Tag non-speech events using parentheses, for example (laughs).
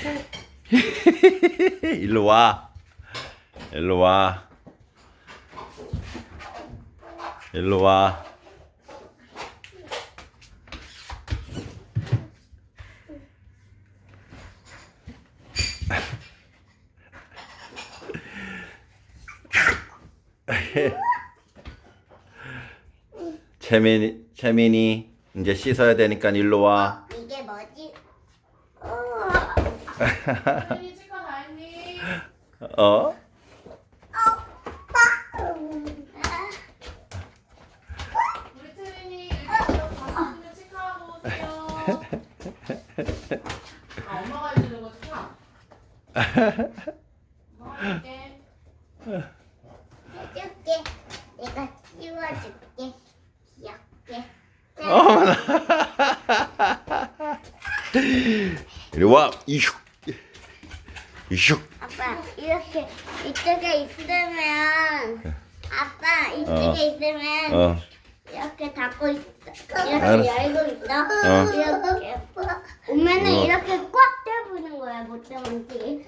(laughs) 일로 와. 일로 와. 일로 와. (laughs) 채민이, 채민이 이제 씻어야 되니까 일로 와. 이게 뭐지? 어? 우리 일단 다섯 분에 치과하고 오세요. 아 엄마가 해주는 거구나. 엄마가. 해줄게. 내가 씌워줄게. 귀엽게. 어머나. 이리 와. 이슉. 이슉. 아빠 이렇게 이쪽에 있으면 네. 아빠 이쪽에 어. 있으면 어. 이렇게 닫고 있어 이렇게 알았어. 열고 있어 어. 이렇게 어. 오면은 어. 이렇게 꽉 잡는 거야 뭐 못 잡은지